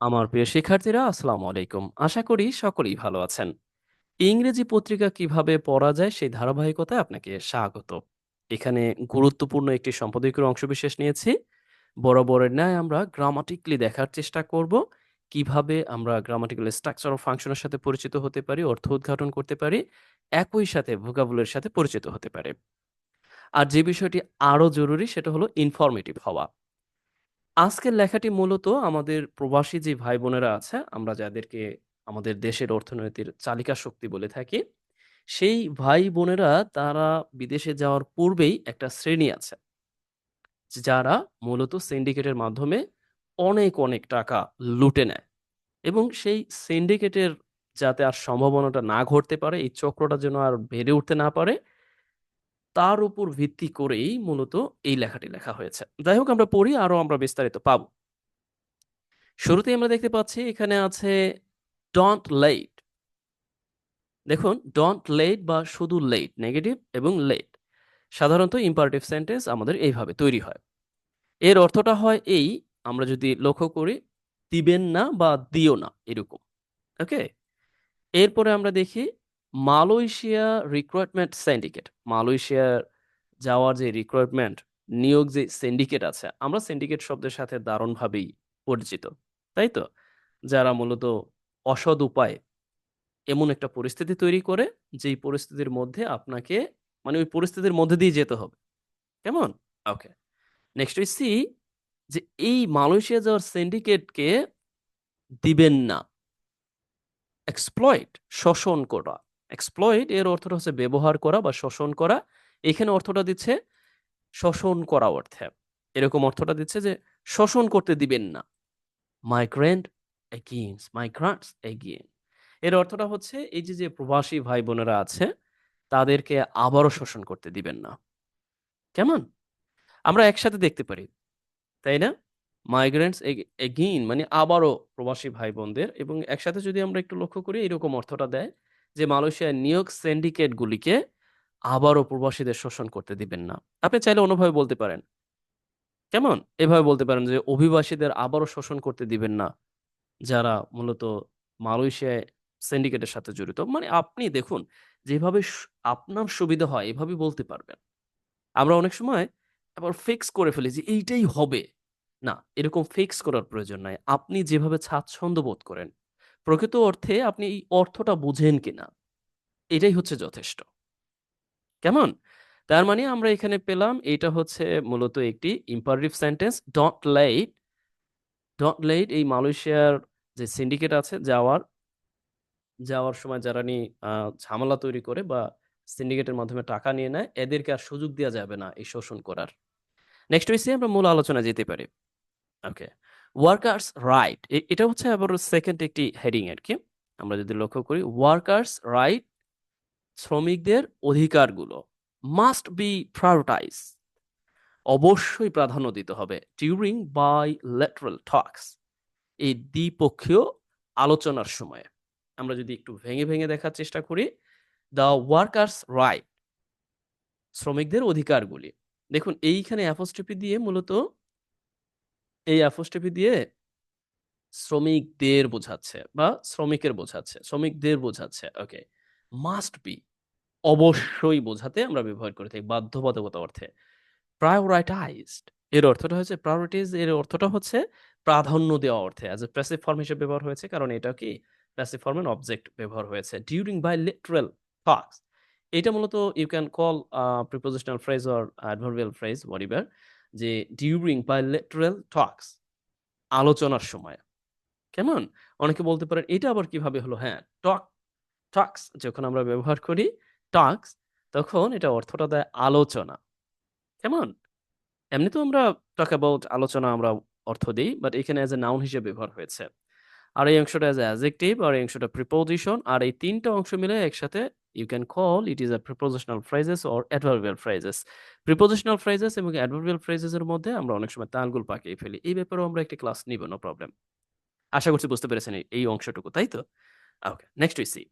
আমার প্রিয় শিক্ষার্থীরা, আসসালামু আলাইকুম। আশা করি সকলেই ভালো আছেন। ইংরেজি পত্রিকা কীভাবে পড়া যায় সেই ধারাবাহিকতায় আপনাকে স্বাগত। এখানে গুরুত্বপূর্ণ একটি সম্পাদকীয় অংশবিশেষ নিয়েছি। বরাবরের ন্যায় আমরা গ্রামাটিক্যালি দেখার চেষ্টা করব, কীভাবে আমরা গ্রামাটিক্যাল স্ট্রাকচার অফ ফাংশনের সাথে পরিচিত হতে পারি, অর্থ উদ্ঘাটন করতে পারি, একই সাথে ভোকাবুলের সাথে পরিচিত হতে পারে। আর যে বিষয়টি আরও জরুরি সেটা হলো ইনফরমেটিভ হওয়া। আজকের লেখাটি মূলত আমাদের প্রবাসী যে ভাই বোনেরা আছে, আমরা যাদেরকে আমাদের দেশের অর্থনীতির চালিকা শক্তি বলে থাকি, সেই ভাই বোনেরা তারা বিদেশে যাওয়ার পূর্বেই একটা শ্রেণি আছে, যারা মূলত সিন্ডিকেটের মাধ্যমে অনেক অনেক টাকা লুটে নেয় এবং সেই সিন্ডিকেটের যাতে আর সম্ভাবনাটা না ঘটতে পারে, এই চক্রটা যেন আর বেড়ে উঠতে না পারে তার উপর ভিত্তি করেই মূলত এই লেখাটি লেখা হয়েছে। যাই হোক, আমরা পড়ি, আরও আমরা বিস্তারিত পাবো। শুরুতেই আমরা দেখতে পাচ্ছি, এখানে আছে ডন্ট লেট দেখুন ডন্ট লেট বা শুধু লেট নেগেটিভ এবং লেট সাধারণত ইম্পারেটিভ সেন্টেন্স আমাদের এইভাবে তৈরি হয়। এর অর্থটা হয় এই, আমরা যদি লক্ষ্য করি, দিবেন না বা দিও না এরকম। ওকে এরপরে আমরা দেখি মালয়েশিয়া রিক্রুটমেন্ট সিন্ডিকেট মালয়েশিয়ার যাওয়ার যে রিক্রুটমেন্ট নিয়োগ যে সিন্ডিকেট আছে, আমরা সিন্ডিকেট শব্দের সাথে দারুণভাবেই পরিচিত, তাই তো? যারা মূলত অসৎ উপায়ে এমন একটা পরিস্থিতি তৈরি করে, যেই পরিস্থিতির মধ্যে আপনাকে মানে ওই পরিস্থিতির মধ্যে দিয়ে যেতে হবে, কেমন? ওকে নেক্সট উই সি যে এই মালয়েশিয়া যাওয়ার সিন্ডিকেটকে দিবেন না এক্সপ্লয়েট শোষণ করা। এক্সপ্লয়েট এর অর্থটা হচ্ছে ব্যবহার করা বা শোষণ করা। এখানে অর্থটা দিচ্ছে শোষণ করা অর্থে। এরকম অর্থটা দিচ্ছে যে শোষণ করতে দিবেন না। মাইগ্রেন্ট এগেইনস মাইগ্রান্টস এগেইন এর অর্থটা হচ্ছে এই যে যে প্রবাসী ভাই বোনেরা আছে, তাদেরকে আবারও শোষণ করতে দিবেন না। কেমন? আমরা একসাথে দেখতে পারি, তাই না? মাইগ্রেন্টস এগেইন মানে আবারও প্রবাসী ভাই বোনদের এবং একসাথে যদি আমরা একটু লক্ষ্য করি, এরকম অর্থটা দেয় যে মালয়েশিয়ার নিয়োগ সিন্ডিকেট গুলিকে আবারও প্রবাসীদের শোষণ করতে দিবেন না। আপনি চাইলে অন্যভাবে বলতে পারেন। কেমন? এভাবে বলতে পারেন যে অভিবাসীদের আবারও শোষণ করতে দিবেন না, যারা মূলত মালয়েশিয়ায় সিন্ডিকেটের সাথে জড়িত। মানে আপনি দেখুন, যেভাবে আপনার সুবিধা হয় এভাবে বলতে পারবেন। আমরা অনেক সময় আবার ফিক্স করে ফেলি যে এইটাই হবে। না, এরকম ফিক্স করার প্রয়োজন নাই। আপনি যেভাবে স্বাচ্ছন্দ্য বোধ করেন প্রকৃত অর্থে আপনি এই অর্থটা বুঝেন কিনা? এটাই হচ্ছে যথেষ্ট। কেমন? তার মানে আমরা এখানে পেলাম এটা হচ্ছে মূলত একটি imperative sentence dot let dot let এই মালয়েশিয়ার যে সিন্ডিকেট আছে যাওয়ার যাওয়ার সময় যারা আহ, ঝামেলা তৈরি করে বা সিন্ডিকেটের মাধ্যমে টাকা নিয়ে নেয় এদেরকে আর সুযোগ দেওয়া যাবে না এই শোষণ করার। নেক্সট হয়েছে আমরা মূল আলোচনা যেতে পারি। ওকে ওয়ার্কার্স রাইট এটা হচ্ছে আবার সেকেন্ড একটি হেডিং আর কি। আমরা যদি লক্ষ্য করি ওয়ার্কার্স রাইট শ্রমিকদের অধিকারগুলো মাস্ট বি প্রায়োরিটাইজ অবশ্যই প্রাধান্য দিতে হবে ডিউরিং বাই লেটারাল টক্স এই দ্বিপক্ষীয় আলোচনার সময়ে। আমরা যদি একটু ভেঙে ভেঙে দেখার চেষ্টা করি দ্য ওয়ার্কার্স রাইট শ্রমিকদের অধিকারগুলি। দেখুন, এইখানে অ্যাপোস্ট্রফি দিয়ে মূলত এই অ্যাপোস্ট্রফি দিয়ে শ্রমিকদের বোঝাচ্ছে বা শ্রমিকের বোঝাচ্ছে, শ্রমিকদের বোঝাচ্ছে ওকে মাস্ট বি অবশ্যই বোঝাতে আমরা ব্যবহার করে থাকি বাধ্যবাধকতা অর্থে। প্রায়োরিটাইজড এর অর্থটা হচ্ছে প্রায়োরিটিজ এর অর্থটা হচ্ছে প্রাধান্য দেওয়া অর্থে। অ্যাজ এ প্যাসিভ ফর্ম হিসেবে ব্যবহার হয়েছে, কারণ এটা কি? প্যাসিভ ফর্মের অবজেক্ট ব্যবহার হয়েছে। ডিউরিং বাই লিটারাল টক্স এটা মূলত you can call prepositional phrase or adverbial phrase wherever যে ডিউরিং বাই লিটারাল টক্স আলোচনার সময়। কেমন? অনেকে বলতে পারেন, এটা আবার কীভাবে হলো? হ্যাঁ টক টক্স যখন আমরা ব্যবহার করি টক্স তখন এটা অর্থটা দেয় আলোচনা। কেমন? এমনি তো আমরা টক অ্যাবাউট আলোচনা আমরা অর্থ দিই বাট এখানে অ্যাজ এ নাউন হিসেবে ব্যবহার হয়েছে। আর এই অংশটা অ্যাজ অ্যাজেক্টিভ আর এই অংশটা প্রিপোজিশন আর এই তিনটা অংশ মিলে একসাথে you can call it is a prepositional phrases or adverbial phrases prepositional phrases এবং ফ্রেজেস এর মধ্যে আমরা অনেক সময় তালগুল পাকিয়ে ফেলি। এই ব্যাপারেও আমরা একটি ক্লাস নিব নো প্রবলেম আশা করছি বুঝতে পেরেছেন এই- এই অংশটুকু, তাই তো? Okay next we see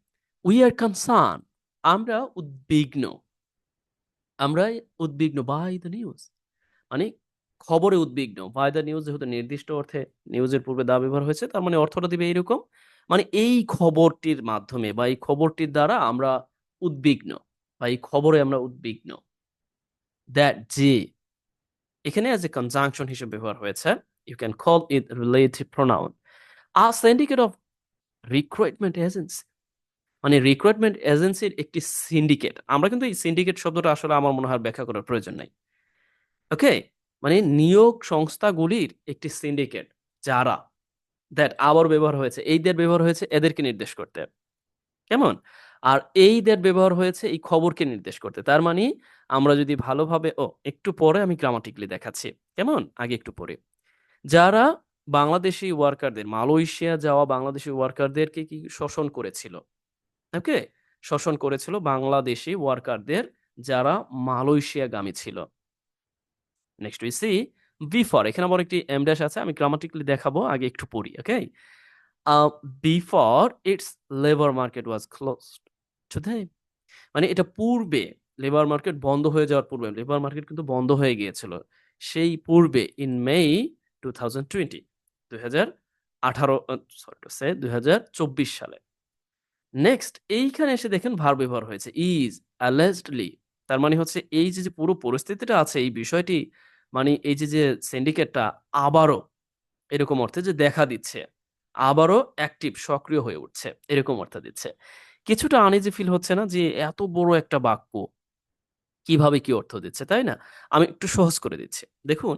we are concern আমরা উদ্বিগ্ন। আমরা উদ্বিগ্ন বাই দ্য নিউজ মানে খবরে উদ্বিগ্ন। বাই দ্য নিউজ যেহেতু নির্দিষ্ট অর্থে নিউজের পূর্বে দা ব্যবহার হয়েছে, তার মানে অর্থটা দিবে এইরকম। মানে এই খবরটির মাধ্যমে বা এই খবরটির দ্বারা আমরা উদ্বিগ্ন বা এই খবরে আমরা উদ্বিগ্ন। দ্যাট যে এখানে অ্যাজ এ কনজাংশন হিসেবে ব্যবহার হয়েছে। You can call it relative pronoun a syndicate of recruitment agency মানে রিক্রুটমেন্ট এজেন্সির একটি সিন্ডিকেট আমরা কিন্তু এই সিন্ডিকেট শব্দটা আসলে আমার মনে হয় ব্যাখ্যা করার প্রয়োজন নাই। ওকে মানে নিয়োগ সংস্থাগুলির একটি সিন্ডিকেট যারা দ্যাট আবার ব্যবহার হয়েছে এই দের ব্যবহার হয়েছে, এদেরকে নির্দেশ করতে। কেমন? আর এই দের ব্যবহার হয়েছে এই খবরকে নির্দেশ করতে। তার মানে আমরা যদি ভালোভাবে, ও, একটু পরে আমি গ্রামাটিকলি দেখাচ্ছি। কেমন? আগে একটু পরে। যারা বাংলাদেশি ওয়ার্কারদের মালয়েশিয়া যাওয়া বাংলাদেশি ওয়ার্কারদেরকে কি শোষণ করেছিল? ওকে? শোষণ করেছিল বাংলাদেশি ওয়ার্কারদের যারা মালয়েশিয়াগামী ছিল। নেক্সট উই সি বিফর এখানে আবার একটি এম ড্যাশ আছে, আমি গ্রামাটিকলি দেখাবো, আগে একটু পড়ি okay before its labour market was closed to them মানে এটা পূর্বে লেবার মার্কেট বন্ধ হয়ে যাওয়ার পূর্বে লেবার মার্কেট কিন্তু বন্ধ হয়ে গিয়েছিল, সেই পূর্বে in May two thousand twenty দুই হাজার আঠারো সরি দুই হাজার চব্বিশ সালে। নেক্সট এইখানে এসে দেখেন ভার ব্যবহার হয়েছে ইজ অ্যালেজডলি তার মানে হচ্ছে এই যে যে পুরো পরিস্থিতিটা আছে, এই বিষয়টি মানে এই যে যে সিন্ডিকেটটা আবারও এরকম অর্থে যে দেখা দিচ্ছে, আবারও অ্যাক্টিভ সক্রিয় হয়ে উঠছে, এরকম অর্থ দিচ্ছে। কিছুটা আনইজি ফিল হচ্ছে না যে, এত বড় একটা বাক্য কীভাবে কি অর্থ দিচ্ছে, তাই না? আমি একটু সহজ করে দিচ্ছি। দেখুন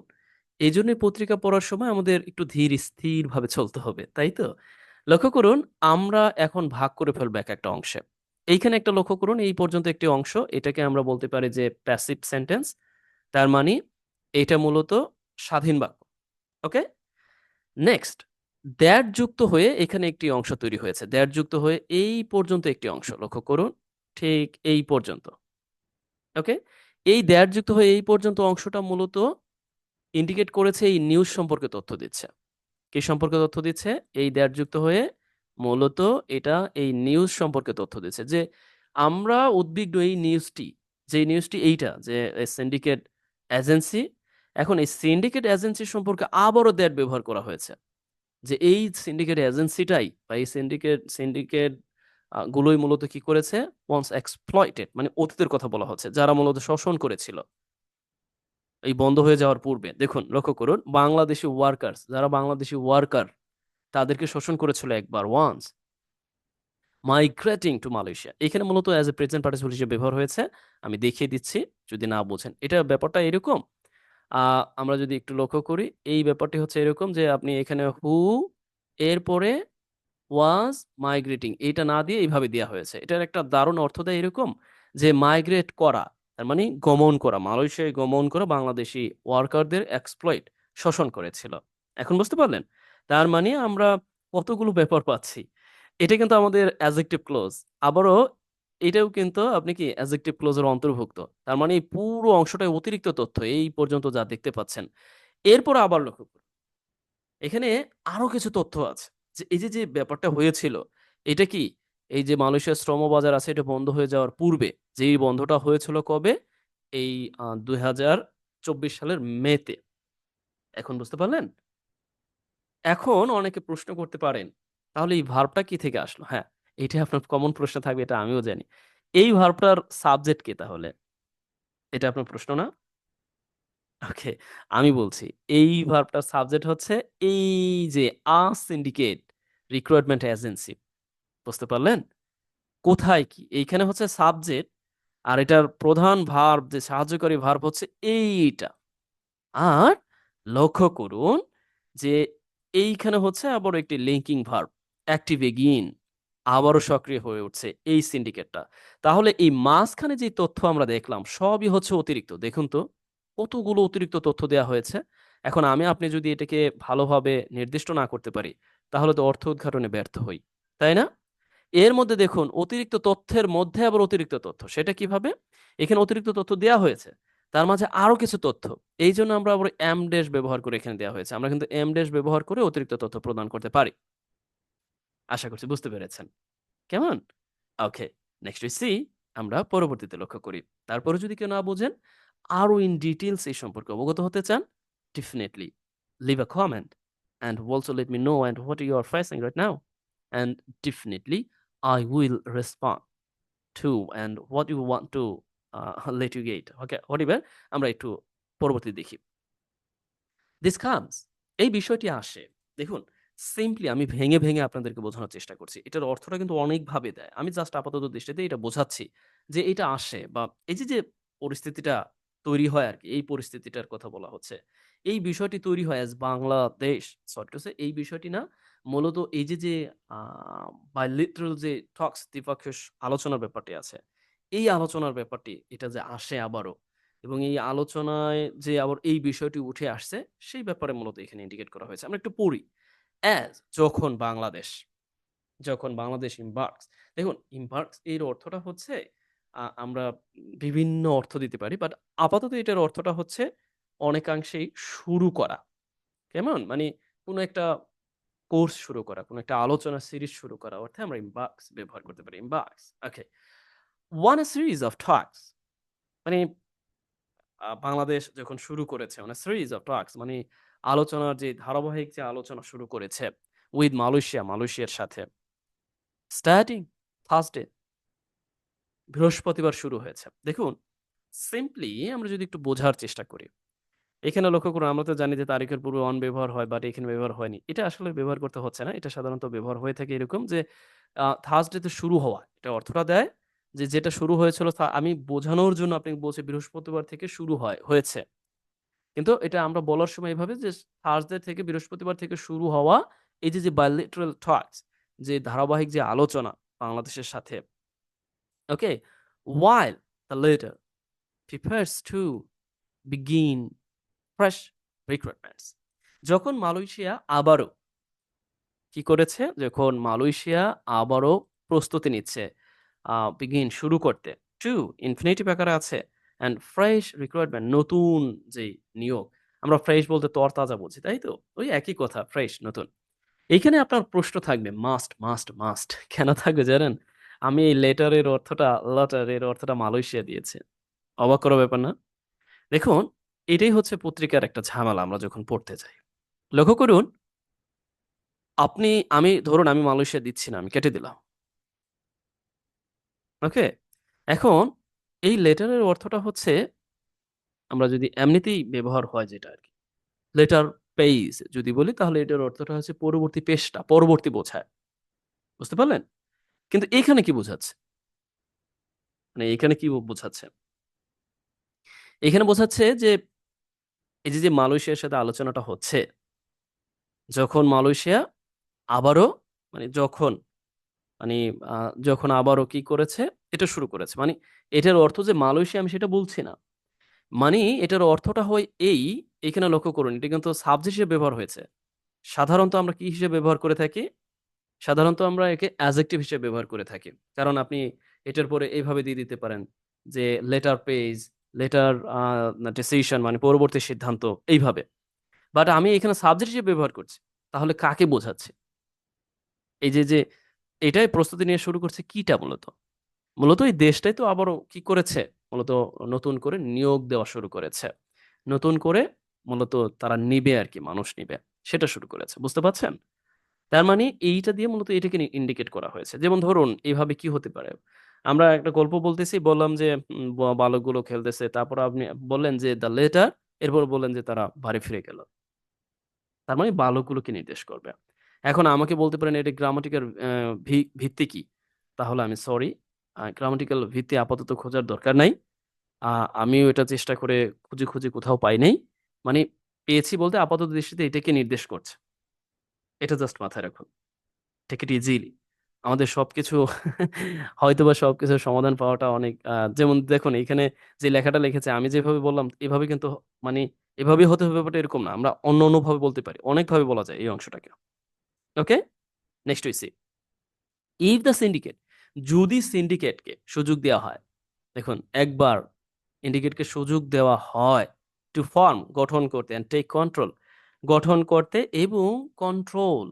এই জন্যই পত্রিকা পড়ার সময় আমাদের একটু ধীর স্থির ভাবে চলতে হবে, তাই তো? লক্ষ্য করুন, আমরা এখন ভাগ করে ফেলব এক একটা অংশে। এইখানে একটা লক্ষ্য করুন, এই পর্যন্ত একটি অংশ, এটাকে আমরা বলতে পারি যে প্যাসিভ সেন্টেন্স তার মানে এটা মূলত স্বাধীন বাক্য ওকে নেক্সট দ্যাট যুক্ত হয়ে এখানে একটি অংশ তৈরি হয়েছে। দ্যাট যুক্ত হয়ে এই পর্যন্ত একটি অংশ। লক্ষ্য করুন ঠিক এই পর্যন্ত। ওকে? এই দ্যাট যুক্ত হয়ে এই পর্যন্ত অংশটা মূলত ইন্ডিকেট করেছে এই নিউজ সম্পর্কে তথ্য দিচ্ছে। কি সম্পর্কে তথ্য দিচ্ছে? এই দ্যাট যুক্ত হয়ে মূলত এটা এই নিউজ সম্পর্কে তথ্য দিচ্ছে যে আমরা উদ্বিগ্ন এই নিউজটি যে নিউজটি এইটা যে সিন্ডিকেট এজেন্সি এখন এই সিন্ডিকেট এজেন্সি সম্পর্কে আবারও দ্যাট ব্যবহার করা হয়েছে। যে এই সিন্ডিকেট এজেন্সিটাই বা এই সিন্ডিকেট সিন্ডিকেট গুলোই মূলত কি করেছে? ওয়ান্স এক্সপ্লয়েটেড মানে অতীতের কথা বলা হচ্ছে, যারা মূলত শোষণ করেছিল। এই বন্ধ হয়ে যাওয়ার পূর্বে, দেখুন, লক্ষ্য করুন, বাংলাদেশি ওয়ার্কার্স যারা বাংলাদেশি ওয়ার্কার তাদেরকে শোষণ করেছিল একবার ওয়ান্স মাইগ্রেটিং টু মালয়েশিয়া এখানে মূলত অ্যাজ এ প্রেজেন্ট পার্টিসিপল হিসেবে ব্যবহার হয়েছে, আমি দেখিয়ে দিচ্ছি, যদি না বোঝেন। এটা ব্যাপারটা এরকম আমরা যদি একটু লক্ষ্য করি, এই ব্যাপারটি হচ্ছে এরকম যে আপনি এখানে হু এরপরে ওয়াজ মাইগ্রেটিং এটা না দিয়ে এইভাবে দেওয়া হয়েছে। এটার একটা দারুণ অর্থ দেয় এরকম যে মাইগ্রেট করা, তার মানে গমন করা, মালয়েশিয়ায় গমন করা বাংলাদেশি ওয়ার্কারদের এক্সপ্লয়েট শোষণ করেছিল। এখন বুঝতে পারলেন? তার মানে আমরা কতগুলো ব্যাপার পাচ্ছি। এটা কিন্তু আমাদের অ্যাজেক্টিভ ক্লোজ আবারও এটাও কিন্তু আপনি কি অ্যাজেক্টিভ ক্লোজের অন্তর্ভুক্ত। তার মানে এই পুরো অংশটাই অতিরিক্ত তথ্য, এই পর্যন্ত যা দেখতে পাচ্ছেন। এরপর আবার লক্ষ্য করুন। এখানে আরও কিছু তথ্য আছে। যে এই যে যে ব্যাপারটা হয়েছিল, এটা কি? এই যে মালয়েশিয়ার শ্রম বাজার আছে, এটা বন্ধ হয়ে যাওয়ার পূর্বে যে এই বন্ধটা হয়েছিল কবে? এই দুই হাজার চব্বিশ সালের মেতে। এখন বুঝতে পারলেন? এখন অনেকে প্রশ্ন করতে পারেন, তাহলে এই ভার্বটা কি থেকে আসলো? হ্যাঁ এটা আপনার কমন প্রশ্ন থাকবে, এটা আমিও জানি। এই ভার্বটার সাবজেক্ট কে তাহলে? এটা আপনার প্রশ্ন না? ওকে আমি বলছি, এই ভার্বটার সাবজেক্ট হচ্ছে এই যে আ সিন্ডিকেট রিক্রুটমেন্ট এজেন্সি বুঝতে পারলেন? কোথায় কি? এইখানে হচ্ছে সাবজেক্ট আর এটার প্রধান ভার্ব যে সাহায্যকারী ভার্ব হচ্ছে এইটা। আর লক্ষ্য করুন যে এইখানে হচ্ছে আবার একটি লিঙ্কিং ভার্ব অ্যাক্টিভ এগিন আবারও সক্রিয় হয়ে উঠছে এই সিন্ডিকেটটা তাহলে এই মাঝখানে যে তথ্য আমরা দেখলাম, সবই হচ্ছে অতিরিক্ত। দেখুন তো, কতগুলো অতিরিক্ত তথ্য দেওয়া হয়েছে। এখন আমি, আপনি যদি এটাকে ভালোভাবে নির্দিষ্ট না করতে পারি, তাহলে তো অর্থ উদ্ঘাটনে ব্যর্থ হই। তাই না? এর মধ্যে দেখুন, অতিরিক্ত তথ্যের মধ্যে আবার অতিরিক্ত তথ্য। সেটা কীভাবে? এখানে অতিরিক্ত তথ্য দেওয়া হয়েছে। তার মাঝে আরও কিছু তথ্য। এই জন্য আমরা আবার এম ড্যাশ ব্যবহার করে এখানে দেওয়া হয়েছে। আমরা কিন্তু এম ড্যাশ ব্যবহার করে অতিরিক্ত তথ্য প্রদান করতে পারি। আশা করছি বুঝতে পেরেছেন কেমন ওকে নেক্সট সি আমরা পরবর্তীতে লক্ষ্য করি তারপরে যদি কেউ না বোঝেন আরও ইন ডিটেলস এই সম্পর্কে অবগত হতে চান definitely leave a comment and also let me know and what you are facing right now and definitely i will respond to and what you want to uh, let you get okay whatever আমরা একটু পরবর্তী দেখি this comes এই বিষয়টি আসে দেখুন simply আমি ভেঙে ভেঙে আপনাদেরকে বোঝানোর চেষ্টা করছি। এটার অর্থটা কিন্তু অনেকভাবে দেয়। আমি জাস্ট আপাতত দৃষ্টিতে এটা বোঝাচ্ছি যে এটা আসে বা এই যে যে পরিস্থিতিটা তৈরি হয় আর কি এই পরিস্থিতিটার কথা বলা হচ্ছে, এই বিষয়টি তৈরি হয় as Bangladesh sorry to say এই বিষয়টি না মূলত এই যে যে বাইলিটারাল যে টক্স দ্বিপাক্ষিক আলোচনার ব্যাপারটি আছে, এই আলোচনার ব্যাপারটি এটা যে আসে আবারও এবং এই আলোচনায় যে আবার এই বিষয়টি উঠে আসছে, সেই ব্যাপারে মূলত এখানে ইন্ডিকেট করা হয়েছে। আমরা একটু পড়ি। অ্যাজ যখন বাংলাদেশ যখন বাংলাদেশ ইম্বার্কস দেখুন ইম্বার্কস এর অর্থটা হচ্ছে আমরা বিভিন্ন অর্থ দিতে পারি বাট আপাতত এটার অর্থটা হচ্ছে অনেকাংশেই শুরু করা। কেমন? মানে কোনো একটা কোর্স শুরু করা, কোনো একটা আলোচনা সিরিজ শুরু করা, অর্থে আমরা ইম্বার্কস ব্যবহার করতে পারি embarks okay on a series of talks মানে বাংলাদেশ যখন শুরু করেছে মানে সিরিজ অফ টক্স মানে আলোচনার যে ধারাবাহিক যে আলোচনা শুরু করেছে উইথ মালয়েশিয়া, মালয়েশিয়ার সাথে। স্টার্টিং থার্সডে বৃহস্পতিবার শুরু হয়েছে। দেখুন সিম্পলি আমরা যদি একটু বোঝার চেষ্টা করি, এখানে লক্ষ্য করুন, আমরা তো জানি যে তারিখের পূর্বে অন ব্যবহার হয় বাট এখানে ব্যবহার হয়নি। এটা আসলে ব্যবহার করতে হচ্ছে না, এটা সাধারণত ব্যবহার হয়ে থাকে এরকম যে থার্সডেতে শুরু হওয়া, এটা অর্থটা দেয় যে যেটা শুরু হয়েছিল আমি বোঝানোর জন্য আপনি বলছি বৃহস্পতিবার থেকে শুরু হয়, হয়েছে। কিন্তু এটা আমরা বলার সময় এভাবে যে থার্সডে থেকে বৃহস্পতিবার থেকে শুরু হওয়া এই যে যে বাইলেটারাল যে ধারাবাহিক যে আলোচনা বাংলাদেশের সাথে okay while the later prepares to begin fresh recruitments. যখন মালয়েশিয়া আবারও কি করেছে? যখন মালয়েশিয়া আবারও প্রস্তুতি নিচ্ছে বিগিন শুরু করতে টু ইনফিনিটিভ আকারে আছে। অ্যান্ড ফ্রেশ রিক্রুটমেন্ট নতুন যে নিয়োগ, আমরা ফ্রেশ বলতে তরতাজা বুঝি তাই তো? ওই একই কথা ফ্রেশ নতুন। এইখানে আপনার প্রশ্ন থাকবে মাস্ট মাস্ট মাস্ট কেন থাকবে জানেন? আমি এই লেটারের অর্থটা লেটারের অর্থটা মালয়েশিয়া দিয়েছে। অবাক করা ব্যাপার না? দেখুন, এটাই হচ্ছে পত্রিকার একটা ঝামেলা আমরা যখন পড়তে যাই। লক্ষ্য করুন, আপনি, আমি, ধরুন আমি মালয়েশিয়া দিচ্ছি না, আমি কেটে দিলাম। ওকে এখন এই লেটারের অর্থটা হচ্ছে, আমরা যদি এমনিতেই ব্যবহার হয় যেটা আর কি লেটার পেইজ যদি বলি, তাহলে এটার অর্থটা হচ্ছে পরবর্তী পেজটা পরবর্তী বোঝায়। বুঝতে পারলেন? কিন্তু এখানে কি বোঝাচ্ছে? মানে এখানে কি বোঝাচ্ছে? এখানে বোঝাচ্ছে যে, এই যে মালয়েশিয়ার সাথে আলোচনাটা হচ্ছে, যখন মালয়েশিয়া আবারও মানে যখন মানে যখন আবারও কি করেছে? এটা শুরু করেছে। মানে এটার অর্থ যে মালয়েশিয়া, আমি সেটা বলছি না। মানে এটার অর্থটা হয় এই, এখানে লক্ষ্য করুন, এটা কিন্তু সাবজেক্ট হিসেবে ব্যবহার হয়েছে। সাধারণত আমরা কি হিসেবে ব্যবহার করে থাকি? সাধারণত আমরা একে অ্যাজেক্টিভ হিসেবে ব্যবহার করে থাকি। কারণ আপনি এটার পরে এইভাবে দিয়ে দিতে পারেন যে লেটার পেজ লেটার ডিসিশন মানে পরবর্তী সিদ্ধান্ত, এইভাবে। বাট আমি এখানে সাবজেক্ট হিসেবে ব্যবহার করছি। তাহলে কাকে বোঝাচ্ছে? এই যে যে এটাই প্রস্তুতি নিয়ে শুরু করছে কিটা মূলত? মূলত এই দেশটাই তো আবারও কি করেছে? মূলত নতুন করে নিয়োগ দেওয়া শুরু করেছে। নতুন করে মূলত তারা নিবে আর কি, মানুষ নিবে। সেটা শুরু করেছে, বুঝতে পারছেন? তার মানে এইটা দিয়ে মূলত এটাকে ইন্ডিকেট করা হয়েছে। যেমন ধরুন এইভাবে কি হতে পারে? আমরা একটা গল্প বলতেছি, বললাম যে বালকগুলো খেলতেছে, তারপর আপনি বললেন যে দ্য লেটার এরপর বললেন যে, তারা বাড়ি ফিরে গেল। তার মানে বালকগুলোকে নির্দেশ করবে। এখন আমাকে বলতে পারেন এটা গ্রামাটিক্যাল ভিত্তি কি? তাহলে আমি সরি গ্রামাটিক্যাল ভিত্তি আপাতত খোঁজার দরকার নাই। আমিও এটা চেষ্টা করে খুঁজে খুঁজে কোথাও পাই নাই। মানে পেয়েছি বলতে আপাতত দৃষ্টিতে এটাকে নির্দেশ করছে। এটা জাস্ট মাথায় রাখুন। টেক ইট ইজিলি আমাদের সবকিছু হয়তোবা সবকিছুর সমাধান পাওয়াটা অনেক যেমন দেখুন এখানে যে লেখাটা লিখেছে, আমি যেভাবে বললাম, এভাবে কিন্তু মানে এভাবে হতে হবে ব্যাপারটা এরকম না। আমরা অন্য অন্যভাবে বলতে পারি। অনেকভাবে বলা যায় এই অংশটাকে। Okay next we see if the syndicate যদি সিন্ডিকেটকে সুযোগ দেওয়া হয়, দেখুন, একবার ইন্ডিকেটকে সুযোগ দেওয়া হয় টু ফর্ম গঠন করতে অ্যান্ড টেক কন্ট্রোল গঠন করতে এবং কন্ট্রোল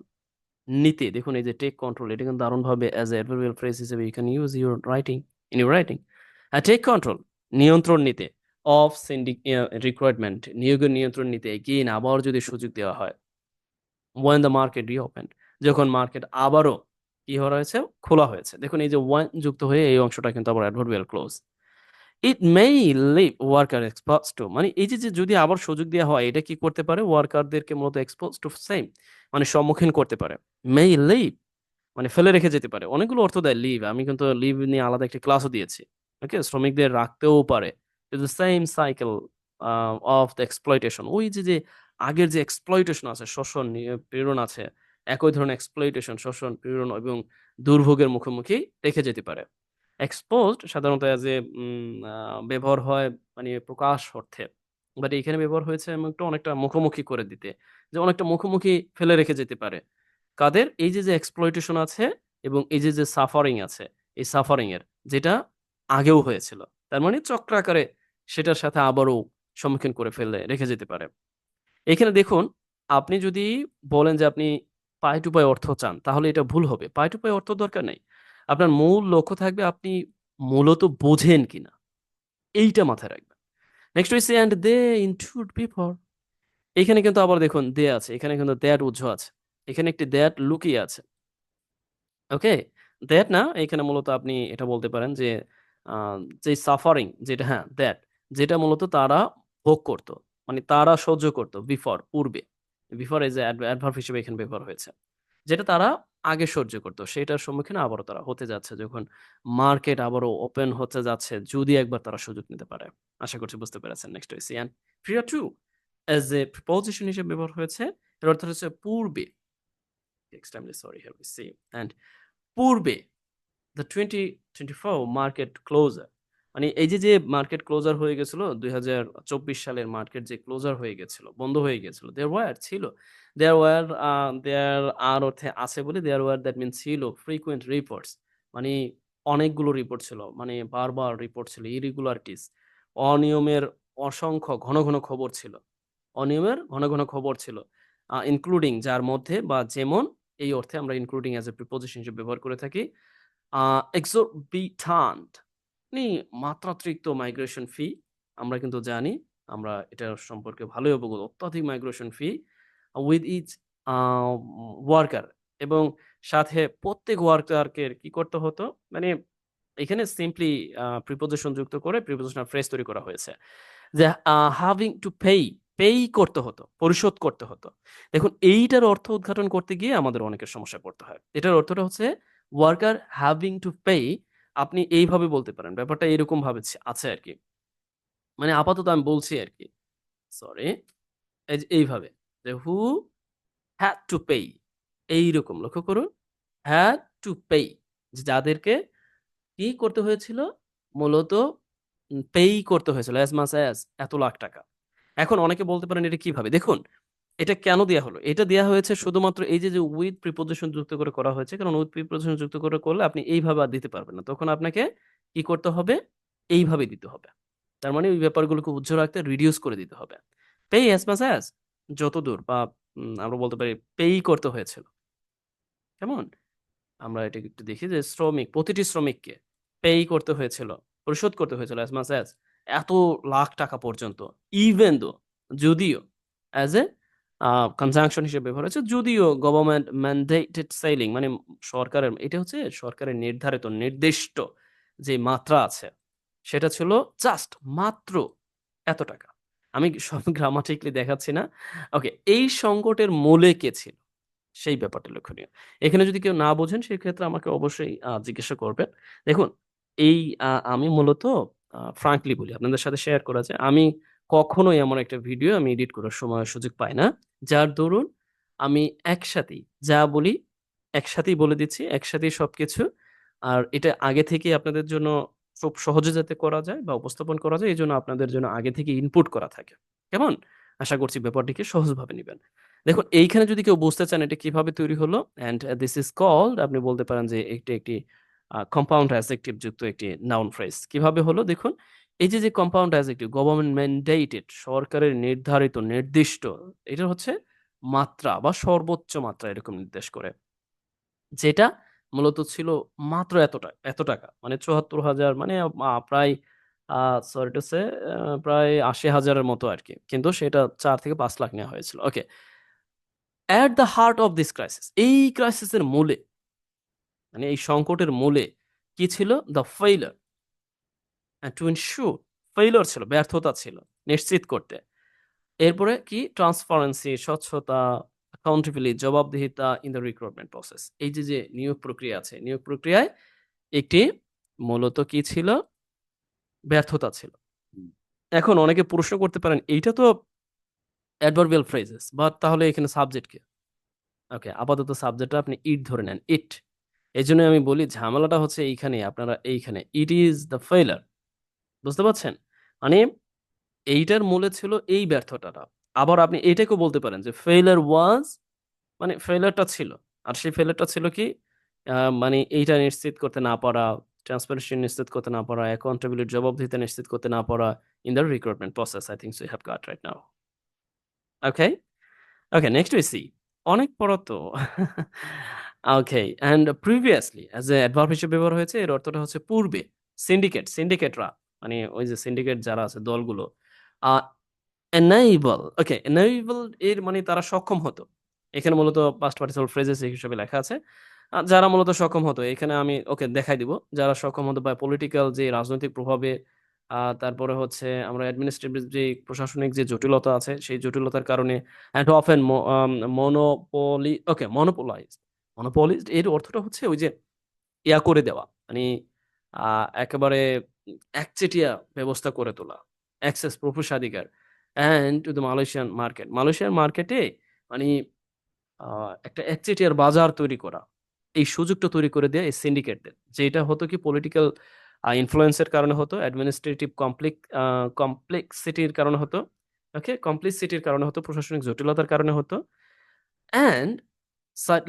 নিতে, দেখুন এই যে টেক কন্ট্রোল এটা কিন্তু দারুণভাবে অ্যাজ অ্যাডভার্বিয়াল ফ্রেজ হিসেবে you can use your writing in your writing take control নিয়ন্ত্রণ নিতে অফ সিন্ডিক রিক্রুটমেন্ট নিয়োগের নিয়ন্ত্রণ নিতে এগেইন আবার যদি সুযোগ দেওয়া হয় ওয়েন দ্য মার্কেট রিওপেন যখন মার্কেট আবারও কি হওয়া হয়েছে খোলা হয়েছে। দেখুন, এই যে ওয়ান যুক্ত হয়ে এই অংশটা কিন্তু আবার adverbial clause it may leave worker expose to মানে এই যে যদি আবার সুযোগ দেওয়া হয়, এটা কি করতে পারে? ওয়ার্কারদেরকে মূলত এক্সপোজ টু সেম মানে সম্মুখীন করতে পারে। মেই লিভ মানে ফেলে রেখে যেতে পারে। অনেকগুলো অর্থ দেয় লিভ আমি কিন্তু লিভ নিয়ে আলাদা একটি ক্লাসও দিয়েছি। ওকে শ্রমিকদের রাখতেও পারে। Same cycle of the exploitation ওই যে যে আগের যে এক্সপ্লয়টেশন আছে, শোষণ পীড়ন আছে, একই ধরনের এক্সপ্লয়টেশন শোষণ, প্রেরণ এবং দুর্ভোগের মুখোমুখি রেখে যেতে পারে। এক্সপোজড সাধারণত যে ব্যবহার হয় মানে প্রকাশ অর্থে। বাট এখানে ব্যবহার হয়েছে এমন একটু অনেকটা মুখোমুখি করে দিতে, যে অনেকটা মুখোমুখি ফেলে রেখে যেতে পারে। কাদের? এই যে যে এক্সপ্লয়টেশন আছে এবং এই যে যে সাফারিং আছে, এই সাফারিং এর, যেটা আগেও হয়েছিল, তার মানে চক্রাকারে সেটার সাথে আবারও সম্মুখীন করে ফেলে, রেখে যেতে পারে। এখানে দেখুন, আপনি যদি বলেন যে আপনি পায় টু পায় অর্থ চান, তাহলে এটা ভুল হবে। পায় টু পায় অর্থ দরকার নেই। আপনার মূল লক্ষ্য থাকবে আপনি মূলত বোঝেন কিনা। এইটা মাথায় রাখবেন। নেক্সট হইছে অ্যান্ড দে ইনটুড বিফোর এখানে কিন্তু আবার দেখুন দে আছে। এখানে কিন্তু দ্যাট উজ্জ্ব আছে। এখানে একটি দ্যাট লুকিয়ে আছে। ওকে দ্যাট না, এখানে মূলত আপনি এটা বলতে পারেন যে যে সাফারিং যেটা হ্যাঁ দ্যাট যেটা মূলত তারা ভোগ করত। মানে তারা সহ্য করত বিফর পূর্বে। বিফর এজ অ্যাডভার্ব হিসেবে এখানে ব্যবহার হয়েছে। যেটা তারা আগে সহ্য করতো, সেটার সম্মুখীন আবারও তারা হতে যাচ্ছে, যখন মার্কেট আবারও ওপেন হতে যাচ্ছে, যদি একবার তারা সুযোগ নিতে পারে। আশা করছি বুঝতে পেরেছেন। নেক্সট হয়েছে and prior to as a preposition হিসেবে ব্যবহার হয়েছে, এর অর্থ হচ্ছে পূর্বে। Extremely sorry we see and পূর্বে the twenty twenty four market closure মানে এই যে যে মার্কেট ক্লোজার হয়ে গেছিল, দুই হাজার চব্বিশ সালের মার্কেট যে ক্লোজার হয়ে গেছিল, বন্ধ হয়ে গেছিল দেয়ার ওয়ার ছিল। দেয়ার ওয়ার দেয়ার আর অর্থে আছে বলে দেয়ার ওয়ার দ্যাট মিন ছিল ফ্রিকুয়েন্ট রিপোর্টস মানে অনেকগুলো রিপোর্ট ছিল মানে বারবার রিপোর্ট ছিল ইরেগুলারিটিস অনিয়মের অসংখ্য ঘন ঘন খবর ছিল, অনিয়মের ঘন ঘন খবর ছিল ইনক্লুডিং যার মধ্যে বা যেমন এই অর্থে আমরা ইনক্লুডিং অ্যাজ এ প্রিপোজিশন হিসেবে ব্যবহার করে থাকি এক্সোরবিটান্ট মানে মাত্রাতিরিক্ত মাইগ্রেশন ফি আমরা কিন্তু জানি, আমরা এটা সম্পর্কে ভালোই অবগত। অত্যাধিক migration fee with each worker এবং সাথে প্রত্যেক ওয়ার্কারকে কি করতে হতো? মানে এখানে সিম্পলি প্রিপোজিশন যুক্ত করে প্রিপোজিশনাল ফ্রেজ তৈরি করা হয়েছে। যে হ্যাভিং টু পেই পেই করতে হতো, পরিশোধ করতে হতো। দেখুন, এইটার অর্থ উদ্ঘাটন করতে গিয়ে আমাদের অনেকের সমস্যা পড়তে হয়। এটার অর্থটা হচ্ছে ওয়ার্কার হ্যাভিং টু পে আপনি এইভাবে বলতে পারেন। ব্যাপারটা এরকম ভাবে আছে আর কি মানে আপাতত আমি বলছি আর কি সরি এইভাবে। যে হু হ্যাড টু পে এইরকম লক্ষ্য করুন। হ্যাড টু পে যাদেরকে কি করতে হয়েছিল? মূলত পেই করতে হয়েছিল অ্যাজ মাস অ্যাজ এত লাখ টাকা। এখন অনেকে বলতে পারেন এটা কীভাবে? দেখুন এটা কেন দেয়া হলো? এটা দেয়া হয়েছে শুধুমাত্র এই যে উইথ প্রিপোজিশন যুক্ত করে করা হয়েছে, কারণ উইথ প্রিপোজিশন যুক্ত করে করলে আপনি এইভাবে আর দিতে পারবেন না। তখন আপনাকে কি করতে হবে? এইভাবে দিতে হবে। তার মানে ওই ব্যাপারগুলোকে উজ্জ্বল রাখতে রিডিউস করে দিতে হবে। পে অ্যাজ মাস অ্যাজ যত দূর বা আমরা বলতে পারি পেই করতে হয়েছিল। কেমন? আমরা এটা একটু দেখি যে শ্রমিক, প্রতিটি শ্রমিককে পেই করতে হয়েছিল, পরিশোধ করতে হয়েছিল অ্যাজ মাস অ্যাজ এত লাখ টাকা পর্যন্ত। ইভেন দো যদিও অ্যাজ এ কনজাংশন হিসেবে ব্যবহার হয়েছে যদিও গভর্নমেন্ট ম্যান্ডেটেড সেলিং মানে সরকারের, এটা হচ্ছে সরকারের নির্ধারিত, নির্দিষ্ট যে মাত্রা আছে, সেটা ছিল জাস্ট মাত্র এত টাকা। আমি সব গ্রামাটিকলি দেখাচ্ছি না। ওকে এই সংকটের মূলে কে ছিল? সেই ব্যাপারটা লক্ষণীয়। এখানে যদি কেউ না বোঝেন সেই ক্ষেত্রে আমাকে অবশ্যই জিজ্ঞাসা করবেন। দেখুন, এই আমি মূলত ফ্রাঙ্কলি বলি, আপনাদের সাথে শেয়ার করা যায়। আমি কখনোই এমন একটা ভিডিও আমি এডিট করার সময় সুযোগ পাই না। যার দরুন আমি একসাথেই যা বলি একসাথেই বলে দিচ্ছি, একসাথেই সবকিছু। আর এটা আগে থেকে আপনাদের জন্য খুব সহজে যাতে করা যায় বা উপস্থাপন করা যায় এই জন্য আপনাদের জন্য আগে থেকে ইনপুট করা থাকে। কেমন? আশা করছি ব্যাপারটিকে সহজভাবে নেবেন। দেখুন, এইখানে যদি কেউ বুঝতে চান এটা কীভাবে তৈরি হলো অ্যান্ড দিস ইজ কল্ড আপনি বলতে পারেন যে একটি একটি কম্পাউন্ড অ্যাজেক্টিভ যুক্ত একটি নাউন ফ্রেজ কীভাবে হলো? দেখুন এই যে যে কম্পাউন্ড অ্যাজেক্টিভ গভর্নমেন্ট ম্যান্ডেটেড সরকারের নির্ধারিত, নির্দিষ্ট এটা হচ্ছে মাত্রা বা সর্বোচ্চ মাত্রা এরকম নির্দেশ করে। যেটা মূলত ছিল মাত্র এত টাকা এত টাকা মানে চুয়াত্তর হাজার মানে প্রায় সরি টু সে প্রায় আশি হাজারের মতো আর কি। কিন্তু সেটা চার থেকে পাঁচ লাখ নেওয়া হয়েছিল। Okay at the heart of this crisis এই ক্রাইসিসের মূলে মানে এই সংকটের মূলে কি ছিল? The failure to ensure failure ছিল ব্যর্থতা ছিল নিশ্চিত করতে। এরপরে কি? ট্রান্সপারেন্সি স্বচ্ছতা অ্যাকাউন্টেবিলিটি জবাবদিহিতা ইন দ্য রিক্রুটমেন্ট প্রসেস এই যে যে নিয়োগ প্রক্রিয়া আছে নিয়োগ প্রক্রিয়ায় একটি মূলত কি ছিল? ব্যর্থতা ছিল। এখন অনেকে প্রশ্ন করতে পারেন এইটা তো অ্যাডভার্বিয়াল ফ্রেজেস বাট তাহলে এখানে সাবজেক্ট কি? ওকে আপাতত সাবজেক্টটা আপনি ইট ধরে নেন ইট এই জন্য আমি বলি ঝামেলাটা হচ্ছে এইখানে আপনারা এইখানে। ইট ইজ দ্য ফেলার বুঝতে পারছেন? মানে এইটার মূলে ছিল এই ব্যর্থতাটা। আবার আপনি এটাকেও বলতে পারেন যে ফেইলার ওয়াজ মানে ফেইলারটা ছিল। আর সেই ফেইলারটা ছিল কি? মানে এইটা নিশ্চিত করতে না পারা ট্রান্সপারেন্সি নিশ্চিত করতে না পারা অ্যাকাউন্টেবিলিটি জবাবদিহিতা নিশ্চিত করতে না পারা in the recruitment process I think so have got right now okay okay next we see অনেক পড়া তো। Okay and previously as a adverb হিসেবে ব্যবহার হয়েছে, এর অর্থটা হচ্ছে পূর্বে। সিন্ডিকেট সিন্ডিকেটরা মানে ওই যে সিন্ডিকেট যারা আছে দলগুলো এনাইবল ওকে এনাইবল এর মানে তারা সক্ষম হতো। এখানে মূলত পাস্ট পার্টিসিপাল ফ্রেজেস হিসেবে লেখা আছে। যারা মূলত সক্ষম হতো, এখানে আমি ওকে দেখাই দিব। যারা সক্ষম হতো বা পলিটিক্যাল যে রাজনৈতিক প্রভাবে তারপরে হচ্ছে আমরা অ্যাডমিনিস্ট্রেটিভ যে প্রশাসনিক যে জটিলতা আছে, সেই জটিলতার কারণে and often monopoly okay monopolize monopolized এর অর্থটা হচ্ছে ওই যে ইয়া করে দেওয়া মানে আহ, একেবারে একচেটিয়া ব্যবস্থা করে তোলা। অ্যাক্সেস প্রবেশাধিকার। And to the Malaysian market মালয়েশিয়ার মার্কেটে মানে একটা একচেটিয়ার বাজার তৈরি করা। এই সুযোগটা তৈরি করে দেয় এই সিন্ডিকেটদের যেটা হতো কি পলিটিক্যাল ইনফ্লুয়েন্সের কারণে হতো অ্যাডমিনিস্ট্রেটিভ কমপ্লিক কমপ্লেক্সিটির কারণে হতো ওকে কমপ্লিসিটির কারণে হতো প্রশাসনিক জটিলতার কারণে হতো। অ্যান্ড সাইড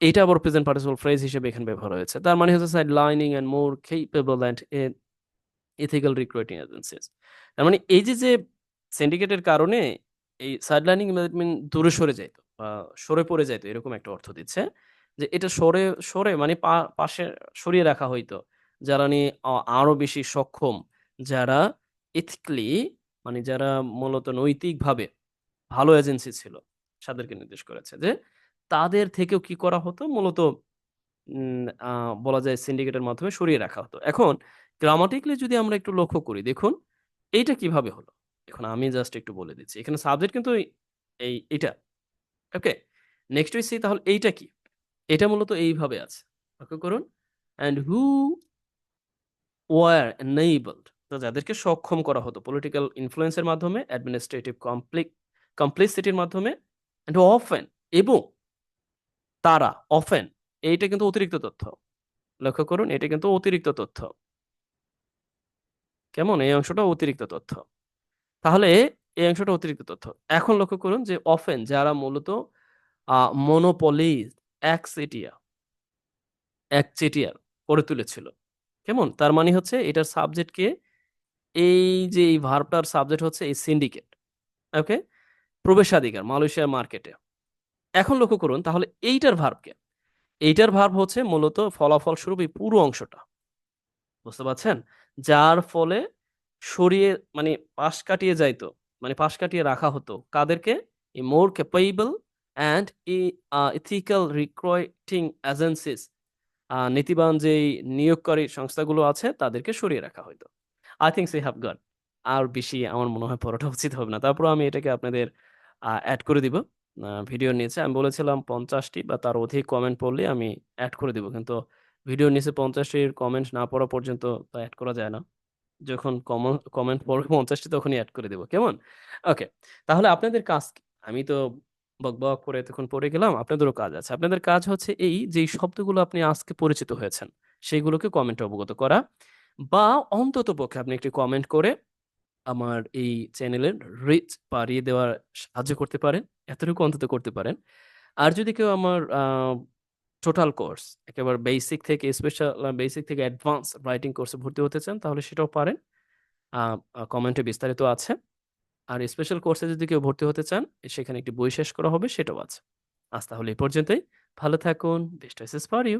এইটা আবার প্রেজেন্ট পার্টিসিপাল ফ্রেজ হিসেবে এখানে ব্যবহার হয়েছে। তার মানে হচ্ছে sidelining and more capable and ethical recruiting agencies তার মানে এই যে যে সিন্ডিকেটের কারণে এই সাইড লাইনিং ম্যানেজমেন্ট দূরে সরে যাইত বা সরে পড়ে যাইতো, এরকম একটা অর্থ দিচ্ছে যে এটা সরে সরে মানে পাশে সরিয়ে রাখা হইতো। যারা নিয়ে আরও বেশি সক্ষম, যারা এথিক্যালি মানে যারা মূলত নৈতিকভাবে ভালো এজেন্সি ছিল, তাদেরকে নির্দেশ করেছে যে তাদের থেকেও কি করা হতো? মূলত বলা যায় সিন্ডিকেটের মাধ্যমে সরিয়ে রাখা হতো। এখন গ্রামাটিক্যালি যদি আমরা একটু লক্ষ্য করি, দেখুন, এইটা কীভাবে হলো? এখন আমি জাস্ট একটু বলে দিচ্ছি। এখানে সাবজেক্ট কিন্তু এই এটা ওকে নেক্সট উই সি তাহলে এইটা কি? এটা মূলত এইভাবে আছে। লক্ষ্য করুন। অ্যান্ড হু ওয়ার এনেবলড তো যাদেরকে সক্ষম করা হতো পলিটিক্যাল ইনফ্লুয়েন্সের মাধ্যমে অ্যাডমিনিস্ট্রেটিভ কমপ্লিক কমপ্লিসিটির মাধ্যমে অ্যান্ড অফেন এবং তারা অফেন এইটা কিন্তু অতিরিক্ত তথ্য। লক্ষ্য করুন, এটা কিন্তু অতিরিক্ত তথ্য। কেমন? এই অংশটা অতিরিক্ত তথ্য। তাহলে, এই অংশটা অতিরিক্ত তথ্য। এখন লক্ষ্য করুন যে অফেন যারা মূলত মনোপলিজ একচেটিয়া একচেটিয়ার করে তুলেছিল। কেমন? তার মানে হচ্ছে, এটার সাবজেক্টকে এই যে, এই ভার্বটার সাবজেক্ট হচ্ছে, এই সিন্ডিকেট ওকে প্রবেশাধিকার, মালয়েশিয়ার মার্কেটে এখন লক্ষ্য করুন, তাহলে এইটার ভার্বকে এইটার ভার্ব হচ্ছে মূলত ফলাফল স্বরূপ এই পুরো অংশটা। বুঝতে পারছেন? যার ফলে সরিয়ে মানে পাশ কাটিয়ে যাইতো মানে পাশ কাটিয়ে রাখা হতো, কাদেরকে? এই more capable and ethical recruiting agencies নীতিবান যেই নিয়োগকারী সংস্থাগুলো আছে, তাদেরকে সরিয়ে রাখা হতো I think see have got আর বেশি আমার মনে হয় পড়াটা উচিত হবে না। তারপর আমি এটাকে আপনাদের অ্যাড করে দিব। ভিডিওর নিচে আমি বলেছিলাম পঞ্চাশটি বা তার অধিক কমেন্ট পড়লে আমি অ্যাড করে দিব। কিন্তু ভিডিওর নিচে পঞ্চাশটির কমেন্ট না পড়া পর্যন্ত তা অ্যাড করা যায় না। যখন কমেন্ট পড়বে পঞ্চাশটি তখনই অ্যাড করে দেবো। কেমন? ওকে তাহলে আপনাদের কাজ আমি তো বক বক করে এতক্ষণ পড়ে গেলাম। আপনাদেরও কাজ আছে। আপনাদের কাজ হচ্ছে এই যে শব্দগুলো আপনি আজকে পরিচিত হয়েছেন, সেইগুলোকে কমেন্টে অবগত করা বা অন্তত পক্ষে আপনি একটি কমেন্ট করে আমার এই চ্যানেলের রিচ বাড়িয়ে দেওয়ার সাহায্য করতে পারেন, এতটুকু অন্তত করতে পারেন। আর যদি কেউ আমার টোটাল কোর্স একেবারে বেসিক থেকে স্পেশাল বেসিক থেকে অ্যাডভান্স রাইটিং কোর্সে ভর্তি হতে চান, তাহলে সেটাও পারেন। কমেন্টে বিস্তারিত আছে। আর স্পেশাল কোর্সে যদি কেউ ভর্তি হতে চান, সেখানে একটি বই শেষ করা হবে, সেটাও আছে। আজ তাহলে এই পর্যন্তই। ভালো থাকুন বেস্ট উইসেস ফর ইউ